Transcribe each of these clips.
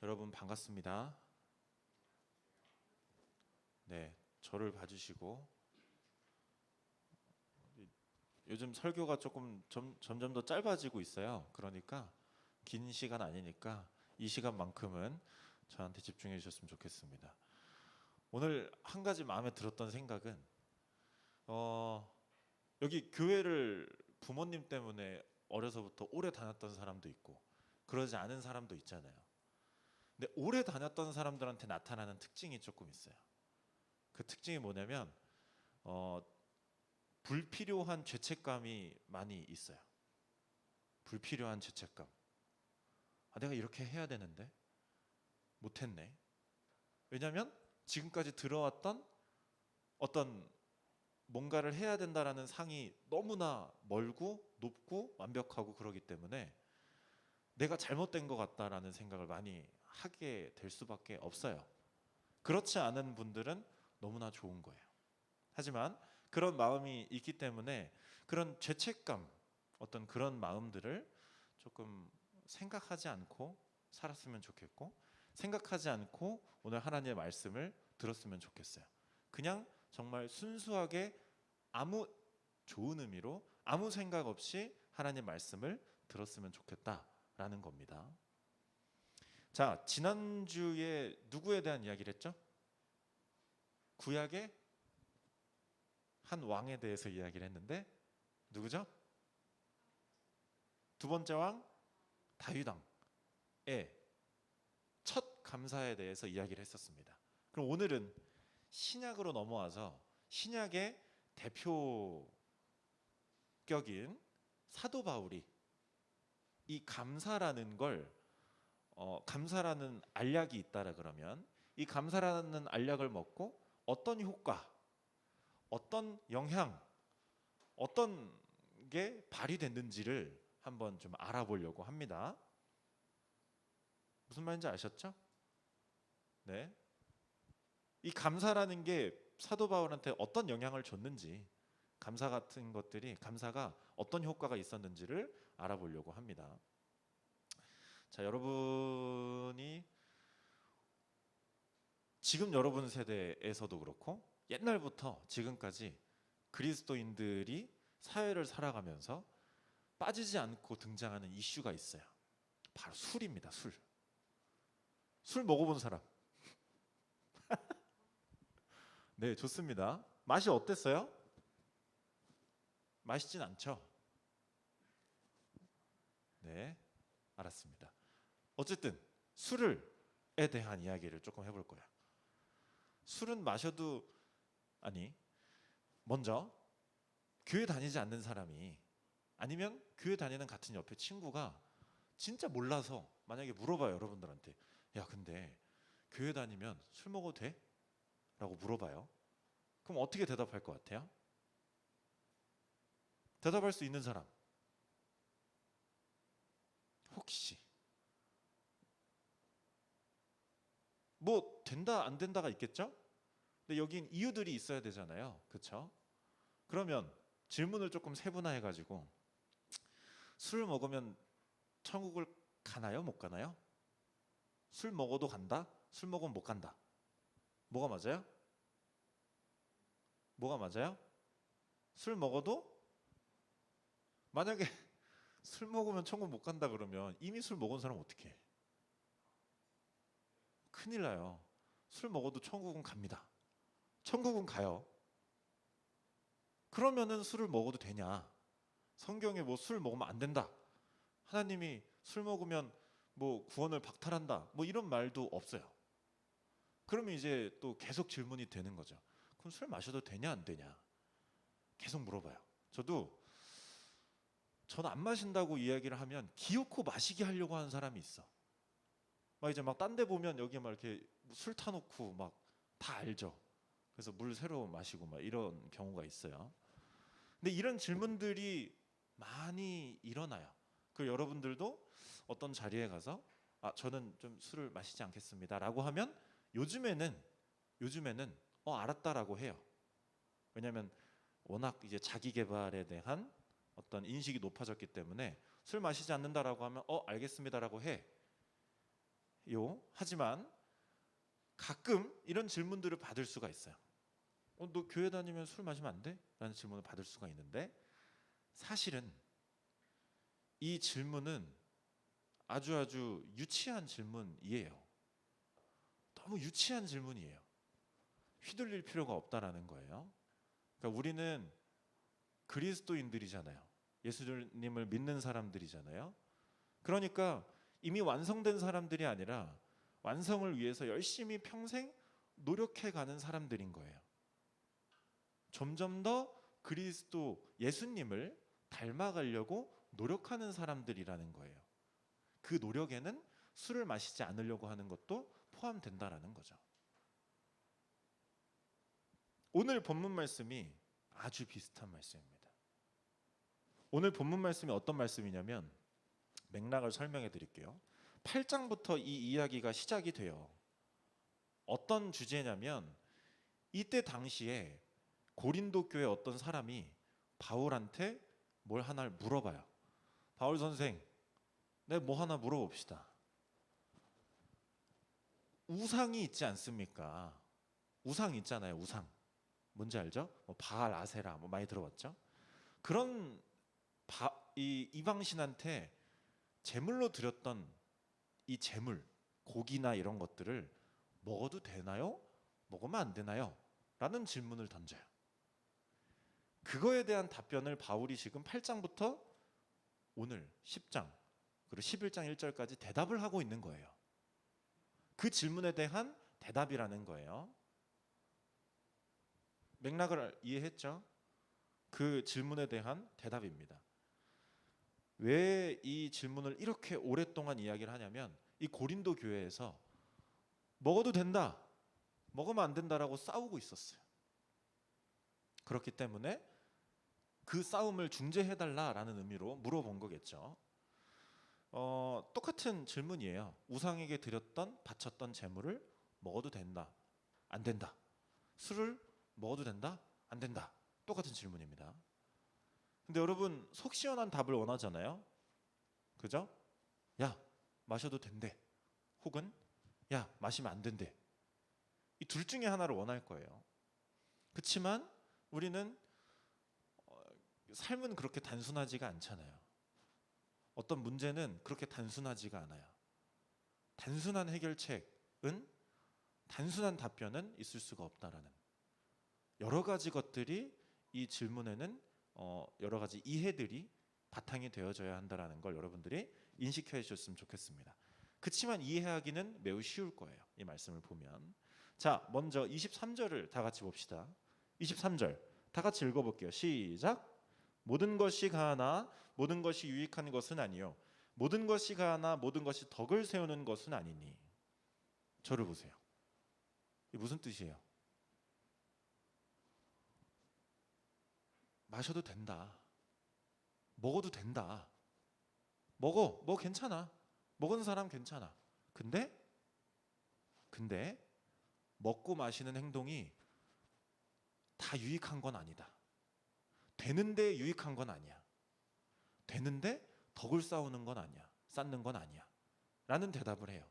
여러분 반갑습니다. 네, 저를 봐주시고 요즘 설교가 조금 점, 점점 더 짧아지고 있어요. 그러니까 긴 시간 아니니까 이 시간만큼은 저한테 집중해 주셨으면 좋겠습니다. 오늘 한 가지 마음에 들었던 생각은 어, 여기 교회를 부모님 때문에 어려서부터 오래 다녔던 사람도 있고 그러지 않은 사람도 있잖아요. 근데 오래 다녔던 사람들한테 나타나는 특징이 조금 있어요. 그 특징이 뭐냐면 어, 불필요한 죄책감이 많이 있어요. 불필요한 죄책감. 아, 내가 이렇게 해야 되는데 못했네. 왜냐하면 지금까지 들어왔던 어떤 뭔가를 해야 된다라는 상이 너무나 멀고 높고 완벽하고 그러기 때문에 내가 잘못된 것 같다라는 생각을 많이 하게 될 수밖에 없어요. 그렇지 않은 분들은 너무나 좋은 거예요. 하지만 그런 마음이 있기 때문에 그런 죄책감, 어떤 그런 마음들을 조금 생각하지 않고 살았으면 좋겠고 생각하지 않고 오늘 하나님의 말씀을 들었으면 좋겠어요. 그냥 정말 순수하게 아무 좋은 의미로 아무 생각 없이 하나님 말씀을 들었으면 좋겠다라는 겁니다. 자, 지난주에 누구에 대한 이야기를 했죠? 구약의 한 왕에 대해서 이야기를 했는데 누구죠? 두 번째 왕 다윗 왕의 첫 감사에 대해서 이야기를 했었습니다. 그럼 오늘은 신약으로 넘어와서 신약의 대표격인 사도 바울이 이 감사라는 걸 어, 감사라는 알약이 있다라 그러면 이 감사라는 알약을 먹고 어떤 효과, 어떤 영향, 어떤 게 발휘됐는지를 한번 좀 알아보려고 합니다. 무슨 말인지 아셨죠? 네. 이 감사라는 게 사도 바울한테 어떤 영향을 줬는지 감사 같은 것들이 감사가 어떤 효과가 있었는지를 알아보려고 합니다. 자, 여러분이 지금 여러분 세대에서도 그렇고 옛날부터 지금까지 그리스도인들이 사회를 살아가면서 빠지지 않고 등장하는 이슈가 있어요. 바로 술입니다. 술. 술 먹어본 사람. 네, 좋습니다. 맛이 어땠어요? 맛있진 않죠? 네, 알았습니다. 어쨌든 술을에 대한 이야기를 조금 해볼 거야. 술은 마셔도 아니 먼저 교회 다니지 않는 사람이 아니면 교회 다니는 같은 옆에 친구가 진짜 몰라서 만약에 물어봐요 여러분들한테 야 근데 교회 다니면 술 먹어도 돼? 라고 물어봐요 그럼 어떻게 대답할 것 같아요? 대답할 수 있는 사람 혹시 뭐 된다 안 된다가 있겠죠? 근데 여긴 이유들이 있어야 되잖아요. 그렇죠? 그러면 질문을 조금 세분화해 가지고 술 먹으면 천국을 가나요? 못 가나요? 술 먹어도 간다? 술 먹으면 못 간다. 뭐가 맞아요? 뭐가 맞아요? 술 먹어도 만약에 술 먹으면 천국 못 간다 그러면 이미 술 먹은 사람 어떻게 해? 큰일 나요. 술 먹어도 천국은 갑니다. 천국은 가요. 그러면은 술을 먹어도 되냐? 성경에 뭐 술 먹으면 안 된다. 하나님이 술 먹으면 뭐 구원을 박탈한다. 뭐 이런 말도 없어요. 그러면 이제 또 계속 질문이 되는 거죠. 그럼 술 마셔도 되냐 안 되냐? 계속 물어봐요. 저도 저는 안 마신다고 이야기를 하면 기어코 마시게 하려고 하는 사람이 있어. 막 이제 막 딴 데 보면 여기 막 이렇게 술 타놓고 막 다 알죠. 그래서 물 새로 마시고 막 이런 경우가 있어요. 근데 이런 질문들이 많이 일어나요. 그 여러분들도 어떤 자리에 가서 아 저는 좀 술을 마시지 않겠습니다라고 하면 요즘에는 요즘에는 어 알았다라고 해요. 왜냐하면 워낙 이제 자기 개발에 대한 어떤 인식이 높아졌기 때문에 술 마시지 않는다라고 하면 어 알겠습니다라고 해. 하지만 가끔 이런 질문들을 받을 수가 있어요. 어, 너 교회 다니면 술 마시면 안 돼? 라는 질문을 받을 수가 있는데 사실은 이 질문은 아주 아주 유치한 질문이에요. 너무 유치한 질문이에요. 휘둘릴 필요가 없다라는 거예요. 그러니까 우리는 그리스도인들이잖아요. 예수님을 믿는 사람들이잖아요. 그러니까 이미 완성된 사람들이 아니라 완성을 위해서 열심히 평생 노력해 가는 사람들인 거예요. 점점 더 그리스도 예수님을 닮아가려고 노력하는 사람들이라는 거예요. 그 노력에는 술을 마시지 않으려고 하는 것도 포함된다라는 거죠. 오늘 본문 말씀이 아주 비슷한 말씀입니다. 오늘 본문 말씀이 어떤 말씀이냐면 맥락을 설명해 드릴게요. 8장부터 이 이야기가 시작이 돼요. 어떤 주제냐면 이때 당시에 고린도 교회 어떤 사람이 바울한테 뭘 하나를 물어봐요. 바울 선생, 내 뭐 하나 물어봅시다. 우상이 있지 않습니까? 우상 있잖아요. 우상. 뭔지 알죠? 뭐 바알, 아세라 뭐 많이 들어봤죠? 그런 바, 이 이방 신한테 제물로 드렸던 이 제물, 고기나 이런 것들을 먹어도 되나요? 먹으면 안 되나요? 라는 질문을 던져요. 그거에 대한 답변을 바울이 지금 8장부터 오늘 10장 그리고 11장 1절까지 대답을 하고 있는 거예요. 그 질문에 대한 대답이라는 거예요. 맥락을 이해했죠? 그 질문에 대한 대답입니다. 왜 이 질문을 이렇게 오랫동안 이야기를 하냐면 이 고린도 교회에서 먹어도 된다, 먹으면 안 된다라고 싸우고 있었어요. 그렇기 때문에 그 싸움을 중재해 달라라는 의미로 물어본 거겠죠. 어, 똑같은 질문이에요. 우상에게 드렸던 바쳤던 재물을 먹어도 된다, 안 된다. 술을 먹어도 된다, 안 된다. 똑같은 질문입니다. 근데 여러분 속 시원한 답을 원하잖아요. 그죠? 야 마셔도 된대. 혹은 야 마시면 안 된대. 이 둘 중에 하나를 원할 거예요. 그렇지만 우리는 어, 삶은 그렇게 단순하지가 않잖아요. 어떤 문제는 그렇게 단순하지가 않아요. 단순한 해결책은 단순한 답변은 있을 수가 없다라는 여러 가지 것들이 이 질문에는 어, 여러 가지 이해들이 바탕이 되어져야 한다라는 걸 여러분들이 인식해 주셨으면 좋겠습니다. 그렇지만 이해하기는 매우 쉬울 거예요. 이 말씀을 보면 자 먼저 23절을 다 같이 봅시다. 23절 다 같이 읽어 볼게요. 시작. 모든 것이 가하나 모든 것이 유익한 것은 아니요 모든 것이 가하나 모든 것이 덕을 세우는 것은 아니니 저를 보세요. 이 무슨 뜻이에요? 마셔도 된다. 먹어도 된다. 먹어, 뭐 괜찮아. 먹은 사람 괜찮아. 근데 근데 먹고 마시는 행동이 다 유익한 건 아니다. 되는데 유익한 건 아니야. 되는데 덕을 쌓는 건 아니야. 쌓는 건 아니야. 라는 대답을 해요.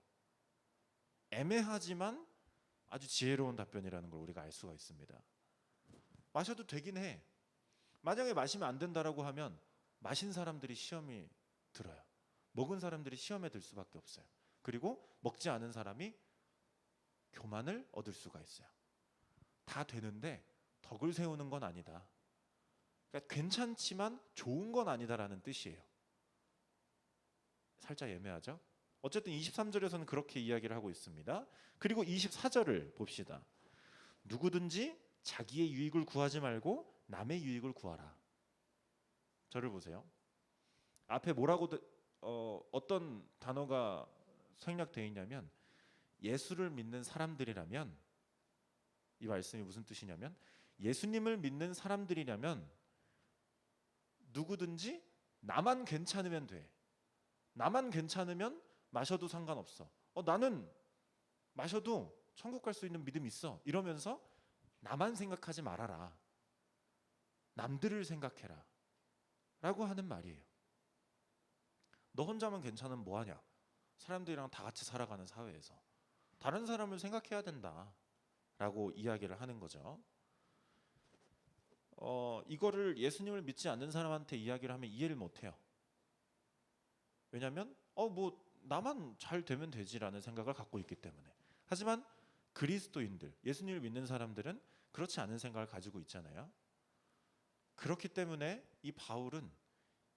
애매하지만 아주 지혜로운 답변이라는 걸 우리가 알 수가 있습니다. 마셔도 되긴 해. 만약에 마시면 안 된다라고 하면 마신 사람들이 시험이 들어요. 먹은 사람들이 시험에 들 수밖에 없어요. 그리고 먹지 않은 사람이 교만을 얻을 수가 있어요. 다 되는데 덕을 세우는 건 아니다. 그러니까 괜찮지만 좋은 건 아니다라는 뜻이에요. 살짝 애매하죠? 어쨌든 23절에서는 그렇게 이야기를 하고 있습니다. 그리고 24절을 봅시다. 누구든지 자기의 유익을 구하지 말고 남의 유익을 구하라. 저를 보세요. 앞에 뭐라고 어, 어떤 단어가 생략되어 있냐면 예수를 믿는 사람들이라면 이 말씀이 무슨 뜻이냐면 예수님을 믿는 사람들이라면 누구든지 나만 괜찮으면 돼. 나만 괜찮으면 마셔도 상관없어. 어, 나는 마셔도 천국 갈 수 있는 믿음 있어. 이러면서 나만 생각하지 말아라. 남들을 생각해라. 라고 하는 말이에요. 너 혼자만 괜찮으면 뭐 하냐? 사람들이랑 다 같이 살아가는 사회에서 다른 사람을 생각해야 된다 라고 이야기를 하는 거죠. 어, 이거를 예수님을 믿지 않는 사람한테 이야기를 하면 이해를 못 해요. 왜냐면 어 뭐 나만 잘 되면 되지라는 생각을 갖고 있기 때문에. 하지만 그리스도인들, 예수님을 믿는 사람들은 그렇지 않은 생각을 가지고 있잖아요. 그렇기 때문에 이 바울은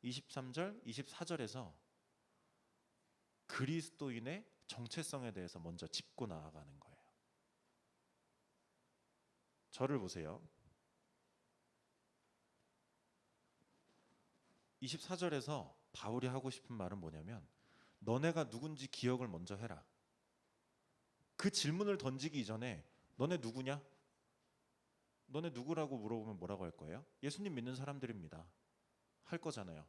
23절, 24절에서 그리스도인의 정체성에 대해서 먼저 짚고 나아가는 거예요. 저를 보세요. 24절에서 바울이 하고 싶은 말은 뭐냐면 너네가 누군지 기억을 먼저 해라. 그 질문을 던지기 이전에 너네 누구냐? 너네 누구라고 물어보면 뭐라고 할 거예요? 예수님 믿는 사람들입니다. 할 거잖아요.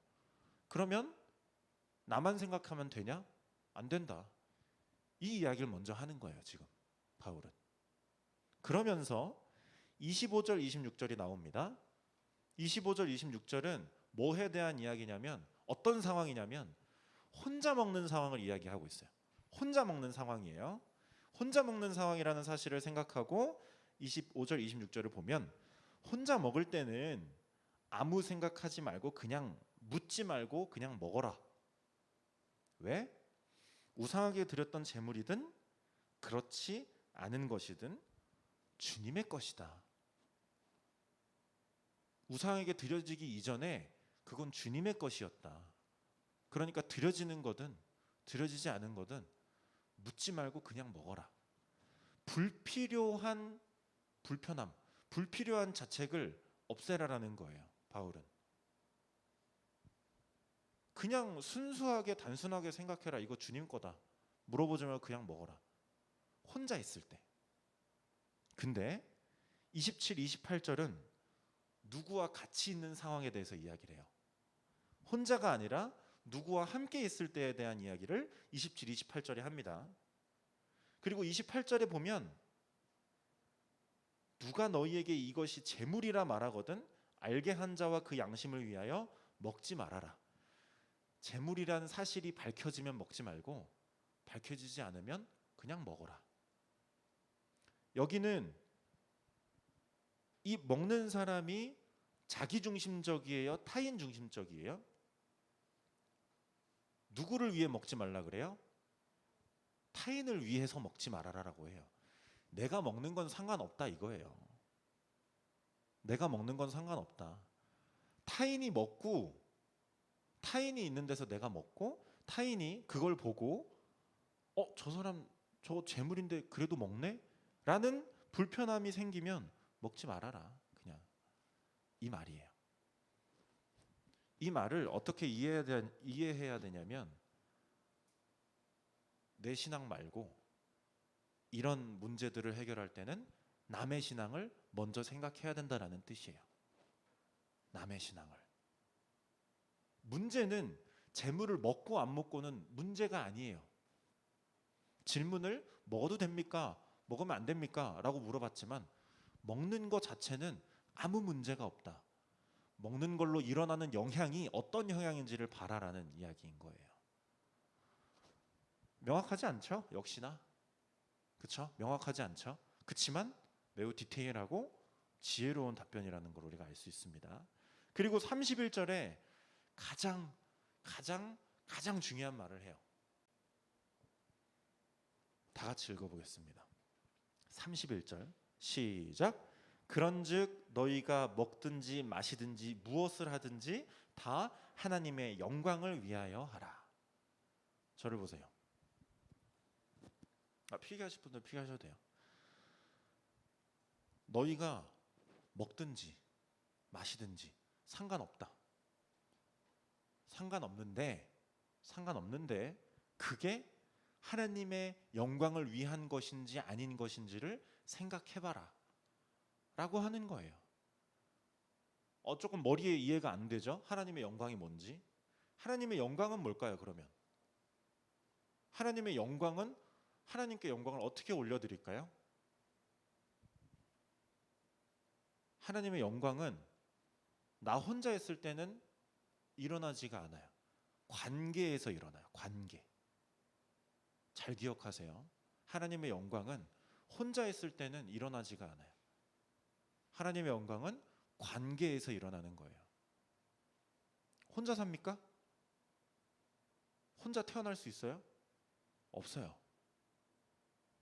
그러면 나만 생각하면 되냐? 안 된다. 이 이야기를 먼저 하는 거예요, 지금 바울은. 그러면서 25절, 26절이 나옵니다. 25절, 26절은 뭐에 대한 이야기냐면 어떤 상황이냐면 혼자 먹는 상황을 이야기하고 있어요. 혼자 먹는 상황이에요. 혼자 먹는 상황이라는 사실을 생각하고 25절, 26절을 보면 혼자 먹을 때는 아무 생각하지 말고 그냥 묻지 말고 그냥 먹어라. 왜? 우상하게 드렸던 재물이든 그렇지 않은 것이든 주님의 것이다. 우상에게 드려지기 이전에 그건 주님의 것이었다. 그러니까 드려지는 거든 드려지지 않은 거든 묻지 말고 그냥 먹어라. 불필요한 불편함, 불필요한 자책을 없애라라는 거예요. 바울은 그냥 순수하게 단순하게 생각해라. 이거 주님 거다. 물어보지 말고 그냥 먹어라. 혼자 있을 때. 근데 27, 28절은 누구와 같이 있는 상황에 대해서 이야기를 해요. 혼자가 아니라 누구와 함께 있을 때에 대한 이야기를 27, 28절에 합니다. 그리고 28절에 보면 누가 너희에게 이것이 재물이라 말하거든 알게 한 자와 그 양심을 위하여 먹지 말아라. 재물이라는 사실이 밝혀지면 먹지 말고 밝혀지지 않으면 그냥 먹어라. 여기는 이 먹는 사람이 자기 중심적이에요? 타인 중심적이에요? 누구를 위해 먹지 말라 그래요? 타인을 위해서 먹지 말아라라고 해요. 내가 먹는 건 상관없다 이거예요. 내가 먹는 건 상관없다. 타인이 먹고 타인이 있는 데서 내가 먹고 타인이 그걸 보고 어 저 사람 저 재물인데 그래도 먹네? 라는 불편함이 생기면 먹지 말아라. 그냥 이 말이에요. 이 말을 어떻게 이해해야, 되냐면 내 신앙 말고 이런 문제들을 해결할 때는 남의 신앙을 먼저 생각해야 된다라는 뜻이에요. 남의 신앙을. 문제는 재물을 먹고 안 먹고는 문제가 아니에요. 질문을 먹어도 됩니까? 먹으면 안 됩니까? 라고 물어봤지만 먹는 것 자체는 아무 문제가 없다. 먹는 걸로 일어나는 영향이 어떤 영향인지를 봐라라는 이야기인 거예요. 명확하지 않죠? 역시나. 그렇죠? 명확하지 않죠? 그렇지만 매우 디테일하고 지혜로운 답변이라는 걸 우리가 알 수 있습니다. 그리고 31절에 가장 가장 가장 중요한 말을 해요. 다 같이 읽어보겠습니다. 31절 시작. 그런즉 너희가 먹든지 마시든지 무엇을 하든지 다 하나님의 영광을 위하여 하라. 저를 보세요. 아, 피기하실 분들 피기하셔도 돼요. 너희가 먹든지 마시든지 상관없다. 상관없는데 상관없는데 그게 하나님의 영광을 위한 것인지 아닌 것인지를 생각해봐라. 라고 하는 거예요. 어, 조금 머리에 이해가 안 되죠? 하나님의 영광이 뭔지. 하나님의 영광은 뭘까요, 그러면? 하나님의 영광은 하나님께 영광을 어떻게 올려드릴까요? 하나님의 영광은 나 혼자 있을 때는 일어나지가 않아요. 관계에서 일어나요. 관계. 잘 기억하세요. 하나님의 영광은 혼자 있을 때는 일어나지가 않아요. 하나님의 영광은 관계에서 일어나는 거예요. 혼자 삽니까? 혼자 태어날 수 있어요? 없어요.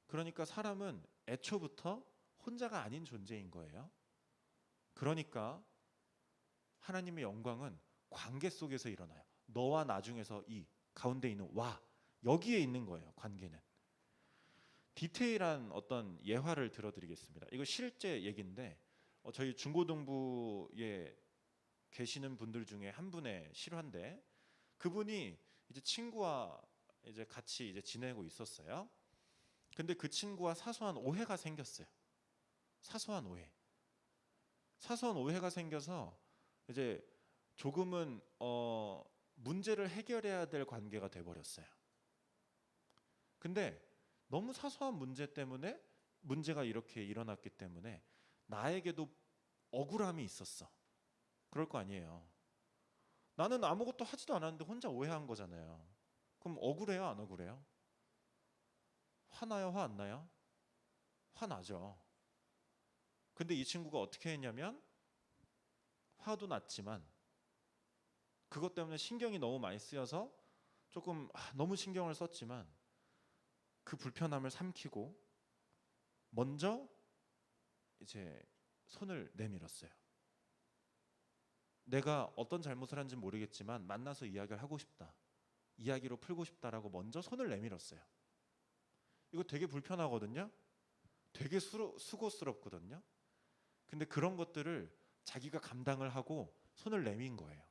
그러니까 사람은 애초부터 혼자가 아닌 존재인 거예요. 그러니까 하나님의 영광은 관계 속에서 일어나요. 너와 나 중에서 이 가운데 있는 와 여기에 있는 거예요. 관계는 디테일한 어떤 예화를 들어드리겠습니다. 이거 실제 얘기인데 어, 저희 중고등부에 계시는 분들 중에 한 분의 실화인데 그분이 이제 친구와 이제 같이 이제 지내고 있었어요. 근데 그 친구와 사소한 오해가 생겼어요. 사소한 오해. 사소한 오해가 생겨서 이제 조금은 어 문제를 해결해야 될 관계가 돼 버렸어요. 근데 너무 사소한 문제 때문에 문제가 이렇게 일어났기 때문에 나에게도 억울함이 있었어. 그럴 거 아니에요. 나는 아무것도 하지도 않았는데 혼자 오해한 거잖아요. 그럼 억울해요, 안 억울해요? 화나요, 화 안 나요? 화나죠. 근데 이 친구가 어떻게 했냐면 화도 났지만 그것 때문에 신경이 너무 많이 쓰여서 조금 아, 너무 신경을 썼지만 그 불편함을 삼키고 먼저 이제 손을 내밀었어요. 내가 어떤 잘못을 한지 모르겠지만 만나서 이야기를 하고 싶다. 이야기로 풀고 싶다라고 먼저 손을 내밀었어요. 이거 되게 불편하거든요. 되게 수로, 수고스럽거든요. 근데 그런 것들을 자기가 감당을 하고 손을 내민 거예요.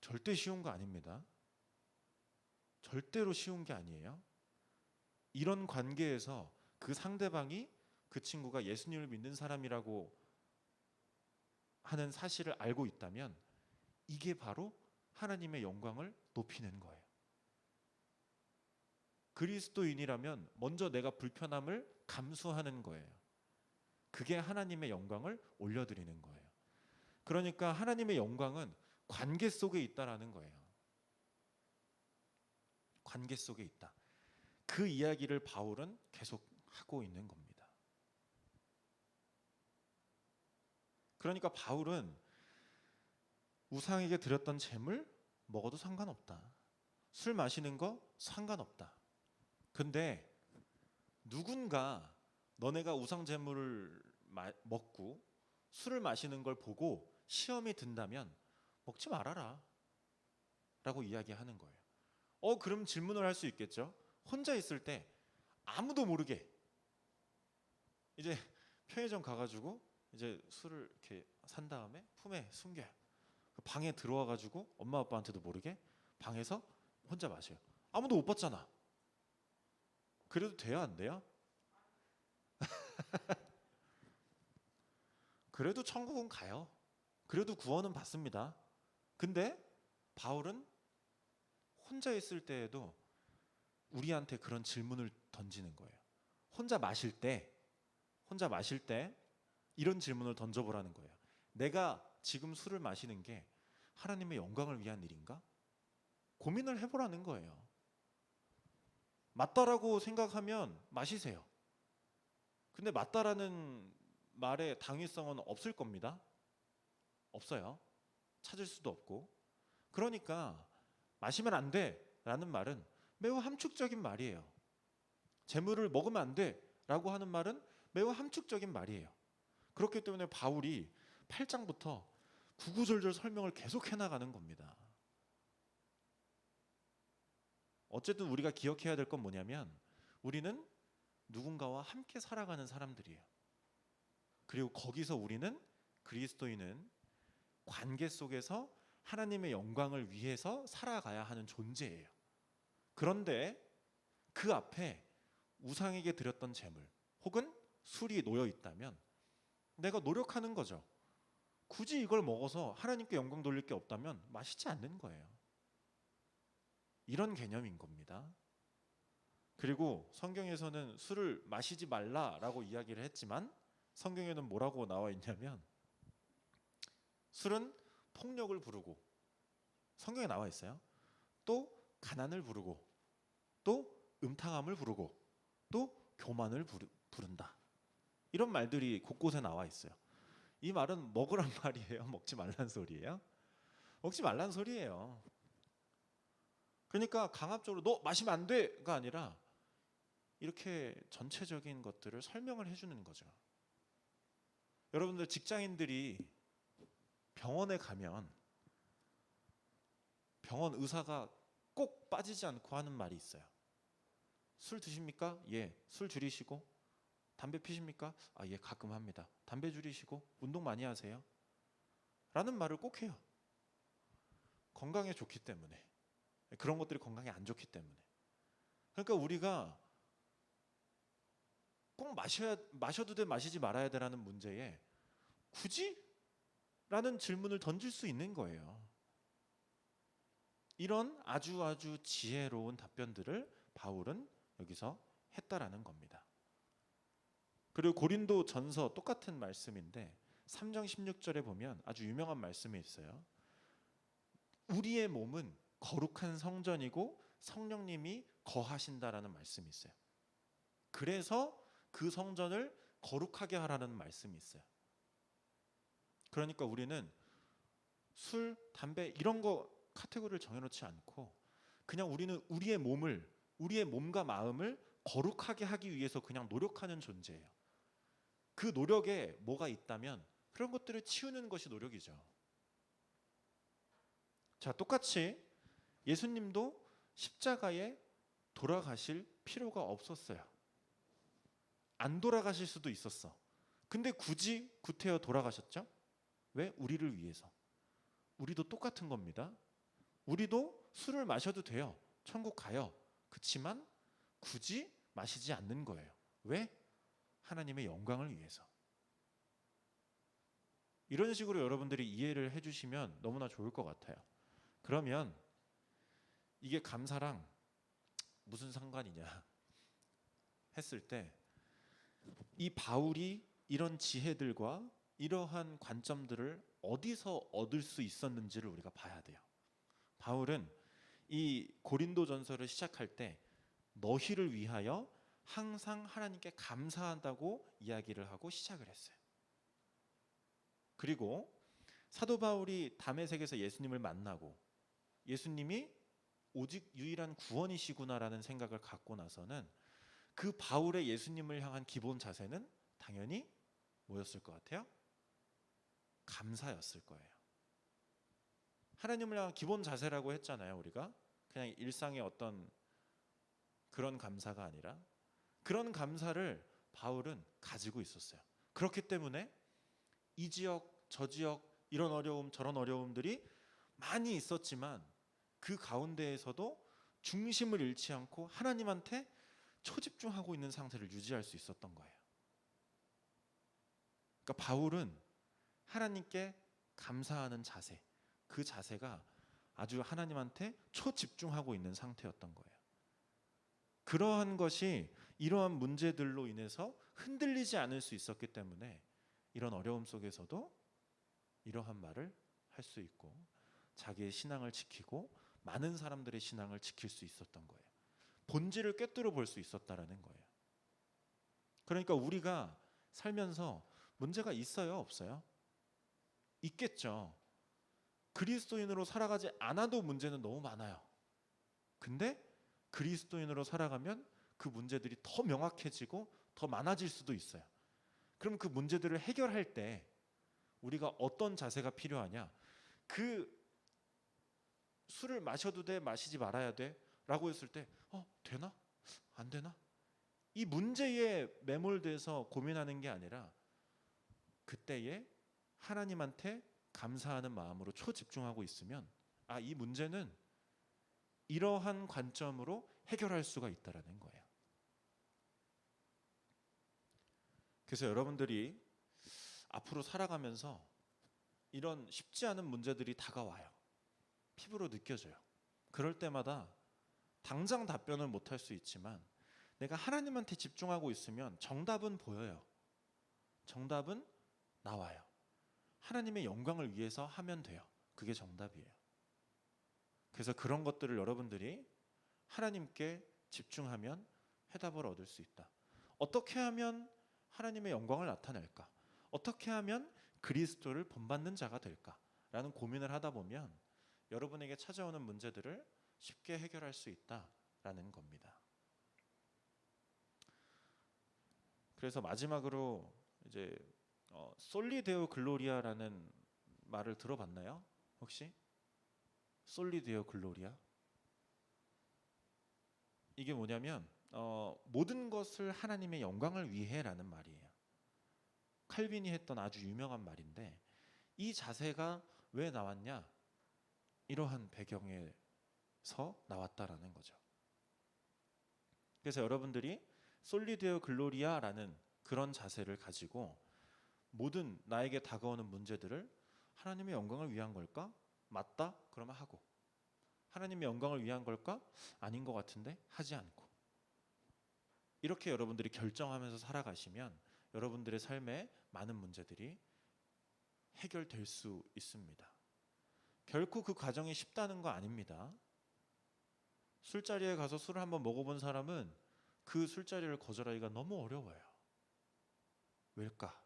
절대 쉬운 거 아닙니다. 절대로 쉬운 게 아니에요. 이런 관계에서 그 상대방이 그 친구가 예수님을 믿는 사람이라고 하는 사실을 알고 있다면 이게 바로 하나님의 영광을 높이는 거예요. 그리스도인이라면 먼저 내가 불편함을 감수하는 거예요. 그게 하나님의 영광을 올려드리는 거예요. 그러니까 하나님의 영광은 관계 속에 있다라는 거예요. 관계 속에 있다. 그 이야기를 바울은 계속 하고 있는 겁니다. 그러니까 바울은 우상에게 드렸던 재물 먹어도 상관없다. 술 마시는 거 상관없다. 근데 누군가 너네가 우상 재물을 마- 먹고 술을 마시는 걸 보고 시험이 든다면 먹지 말아라. 라고 이야기하는 거예요. 어, 그럼 질문을 할 수 있겠죠. 혼자 있을 때 아무도 모르게 이제 편의점 가가지고 이제 술을 이렇게 산 다음에 품에 숨겨요. 그 방에 들어와 가지고 엄마 아빠한테도 모르게 방에서 혼자 마셔요. 아무도 못 봤잖아. 그래도 돼요, 안 돼요? 그래도 천국은 가요. 그래도 구원은 받습니다. 근데 바울은 혼자 있을 때에도 우리한테 그런 질문을 던지는 거예요. 혼자 마실 때, 혼자 마실 때 이런 질문을 던져보라는 거예요. 내가 지금 술을 마시는 게 하나님의 영광을 위한 일인가? 고민을 해보라는 거예요. 맞다라고 생각하면 마시세요. 근데 맞다라는 말의 당위성은 없을 겁니다. 없어요. 찾을 수도 없고. 그러니까 마시면 안 돼라는 말은 매우 함축적인 말이에요. 재물을 먹으면 안 돼라고 하는 말은 매우 함축적인 말이에요. 그렇기 때문에 바울이 8장부터 구구절절 설명을 계속 해 나가는 겁니다. 어쨌든 우리가 기억해야 될 건 뭐냐면 우리는 누군가와 함께 살아가는 사람들이에요. 그리고 거기서 우리는 그리스도인은 관계 속에서 하나님의 영광을 위해서 살아가야 하는 존재예요. 그런데 그 앞에 우상에게 드렸던 재물 혹은 술이 놓여 있다면 내가 노력하는 거죠. 굳이 이걸 먹어서 하나님께 영광 돌릴 게 없다면 마시지 않는 거예요. 이런 개념인 겁니다. 그리고 성경에서는 술을 마시지 말라라고 이야기를 했지만 성경에는 뭐라고 나와 있냐면 술은 폭력을 부르고 성경에 나와 있어요. 또 가난을 부르고 또 음탕함을 부르고 또 교만을 부르, 부른다. 이런 말들이 곳곳에 나와 있어요. 이 말은 먹으란 말이에요. 먹지 말란 소리예요. 먹지 말란 소리예요. 그러니까 강압적으로 너 마시면 안 돼가 아니라 이렇게 전체적인 것들을 설명을 해주는 거죠. 여러분들 직장인들이 병원에 가면 병원 의사가 꼭 빠지지 않고 하는 말이 있어요. 술 드십니까? 예. 술 줄이시고 담배 피십니까? 아, 예, 가끔 합니다. 담배 줄이시고 운동 많이 하세요. 라는 말을 꼭 해요. 건강에 좋기 때문에. 그런 것들이 건강에 안 좋기 때문에. 그러니까 우리가 꼭 마셔야 마셔도 돼 마시지 말아야 되라는 문제에 굳이? 라는 질문을 던질 수 있는 거예요. 이런 아주 아주 지혜로운 답변들을 바울은 여기서 했다라는 겁니다. 그리고 고린도 전서 똑같은 말씀인데 3장 16절에 보면 아주 유명한 말씀이 있어요. 우리의 몸은 거룩한 성전이고 성령님이 거하신다라는 말씀이 있어요. 그래서 그 성전을 거룩하게 하라는 말씀이 있어요. 그러니까 우리는 술, 담배 이런 거 카테고리를 정해놓지 않고 그냥 우리는 우리의 몸을 우리의 몸과 마음을 거룩하게 하기 위해서 그냥 노력하는 존재예요. 그 노력에 뭐가 있다면 그런 것들을 치우는 것이 노력이죠. 자, 똑같이 예수님도 십자가에 돌아가실 필요가 없었어요. 안 돌아가실 수도 있었어. 근데 굳이 구태여 돌아가셨죠? 왜? 우리를 위해서. 우리도 똑같은 겁니다. 우리도 술을 마셔도 돼요. 천국 가요. 그렇지만 굳이 마시지 않는 거예요. 왜? 하나님의 영광을 위해서. 이런 식으로 여러분들이 이해를 해주시면 너무나 좋을 것 같아요. 그러면 이게 감사랑 무슨 상관이냐 했을 때 이 바울이 이런 지혜들과 이러한 관점들을 어디서 얻을 수 있었는지를 우리가 봐야 돼요. 바울은 이 고린도 전서를 시작할 때 너희를 위하여 항상 하나님께 감사한다고 이야기를 하고 시작을 했어요. 그리고 사도 바울이 담에색에서 예수님을 만나고 예수님이 오직 유일한 구원이시구나라는 생각을 갖고 나서는 그 바울의 예수님을 향한 기본 자세는 당연히 뭐였을 것 같아요? 감사였을 거예요. 하나님을 향한 기본 자세라고 했잖아요, 우리가. 그냥 일상의 어떤 그런 감사가 아니라 그런 감사를 바울은 가지고 있었어요. 그렇기 때문에 이 지역, 저 지역 이런 어려움, 저런 어려움들이 많이 있었지만 그 가운데에서도 중심을 잃지 않고 하나님한테 초집중하고 있는 상태를 유지할 수 있었던 거예요. 그러니까 바울은 하나님께 감사하는 자세, 그 자세가 아주 하나님한테 초집중하고 있는 상태였던 거예요. 그러한 것이 이러한 문제들로 인해서 흔들리지 않을 수 있었기 때문에 이런 어려움 속에서도 이러한 말을 할 수 있고 자기의 신앙을 지키고 많은 사람들의 신앙을 지킬 수 있었던 거예요. 본질을 꿰뚫어 볼 수 있었다라는 거예요. 그러니까 우리가 살면서 문제가 있어요, 없어요? 있겠죠. 그리스도인으로 살아가지 않아도 문제는 너무 많아요. 근데 그리스도인으로 살아가면 그 문제들이 더 명확해지고 더 많아질 수도 있어요. 그럼 그 문제들을 해결할 때 우리가 어떤 자세가 필요하냐? 그 술을 마셔도 돼, 마시지 말아야 돼? 라고 했을 때, 어, 되나? 안 되나? 이 문제에 매몰돼서 고민하는 게 아니라 그때에 하나님한테 감사하는 마음으로 초집중하고 있으면 아, 이 문제는 이러한 관점으로 해결할 수가 있다라는 거예요. 그래서 여러분들이 앞으로 살아가면서 이런 쉽지 않은 문제들이 다가와요. 피부로 느껴져요. 그럴 때마다 당장 답변을 못할 수 있지만 내가 하나님한테 집중하고 있으면 정답은 보여요. 정답은 나와요. 하나님의 영광을 위해서 하면 돼요. 그게 정답이에요. 그래서 그런 것들을 여러분들이 하나님께 집중하면 해답을 얻을 수 있다. 어떻게 하면 하나님의 영광을 나타낼까? 어떻게 하면 그리스도를 본받는 자가 될까? 라는 고민을 하다 보면 여러분에게 찾아오는 문제들을 쉽게 해결할 수 있다라는 겁니다. 그래서 마지막으로 이제 어, 솔리데오 글로리아라는 말을 들어봤나요? 혹시? 솔리데오 글로리아? 이게 뭐냐면 어, 모든 것을 하나님의 영광을 위해라는 말이에요. 칼빈이 했던 아주 유명한 말인데 이 자세가 왜 나왔냐? 이러한 배경에서 나왔다라는 거죠. 그래서 여러분들이 솔리데오 글로리아라는 그런 자세를 가지고 모든 나에게 다가오는 문제들을 하나님의 영광을 위한 걸까? 맞다? 그러면 하고 하나님의 영광을 위한 걸까? 아닌 것 같은데 하지 않고 이렇게 여러분들이 결정하면서 살아가시면 여러분들의 삶에 많은 문제들이 해결될 수 있습니다. 결코 그 과정이 쉽다는 거 아닙니다. 술자리에 가서 술을 한번 먹어본 사람은 그 술자리를 거절하기가 너무 어려워요. 왜일까?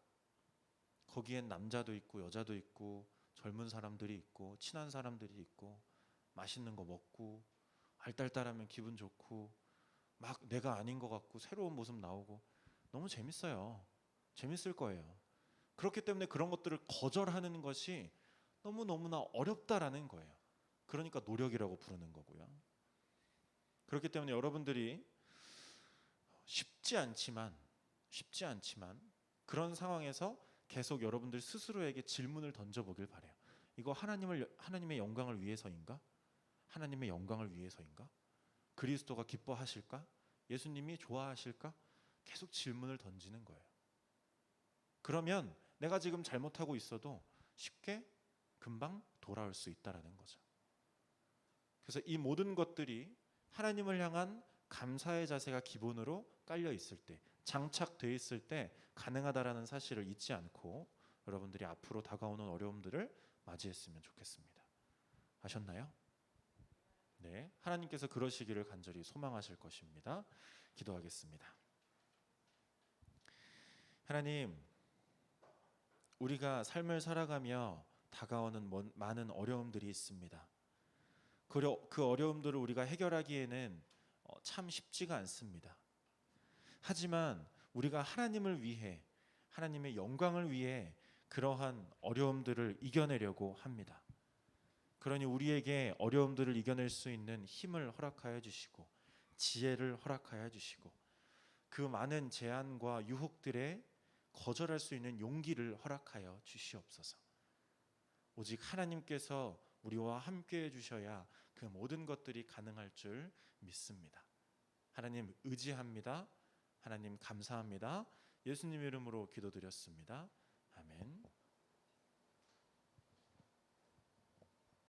거기엔 남자도 있고 여자도 있고 젊은 사람들이 있고 친한 사람들이 있고 맛있는 거 먹고 알딸딸하면 기분 좋고 막 내가 아닌 것 같고 새로운 모습 나오고 너무 재밌어요. 재밌을 거예요. 그렇기 때문에 그런 것들을 거절하는 것이 너무 너무나 어렵다라는 거예요. 그러니까 노력이라고 부르는 거고요. 그렇기 때문에 여러분들이 쉽지 않지만 쉽지 않지만 그런 상황에서 계속 여러분들 스스로에게 질문을 던져 보길 바래요. 이거 하나님을 하나님의 영광을 위해서인가? 하나님의 영광을 위해서인가? 그리스도가 기뻐하실까? 예수님이 좋아하실까? 계속 질문을 던지는 거예요. 그러면 내가 지금 잘못하고 있어도 쉽게 금방 돌아올 수 있다라는 거죠. 그래서 이 모든 것들이 하나님을 향한 감사의 자세가 기본으로 깔려 있을 때, 장착돼 있을 때 가능하다라는 사실을 잊지 않고 여러분들이 앞으로 다가오는 어려움들을 맞이했으면 좋겠습니다. 아셨나요? 네, 하나님께서 그러시기를 간절히 소망하실 것입니다. 기도하겠습니다. 하나님, 우리가 삶을 살아가며 다가오는 먼- 많은 어려움들이 있습니다. 그 어려움들을 우리가 해결하기에는 어, 참 쉽지가 않습니다. 하지만 우리가 하나님을 위해 하나님의 영광을 위해 그러한 어려움들을 이겨내려고 합니다. 그러니 우리에게 어려움들을 이겨낼 수 있는 힘을 허락하여 주시고 지혜를 허락하여 주시고 그 많은 제한과 유혹들에 거절할 수 있는 용기를 허락하여 주시옵소서. 오직 하나님께서 우리와 함께 해 주셔야 그 모든 것들이 가능할 줄 믿습니다. 하나님 의지합니다. 하나님 감사합니다. 예수님 이름으로 기도드렸습니다. 아멘.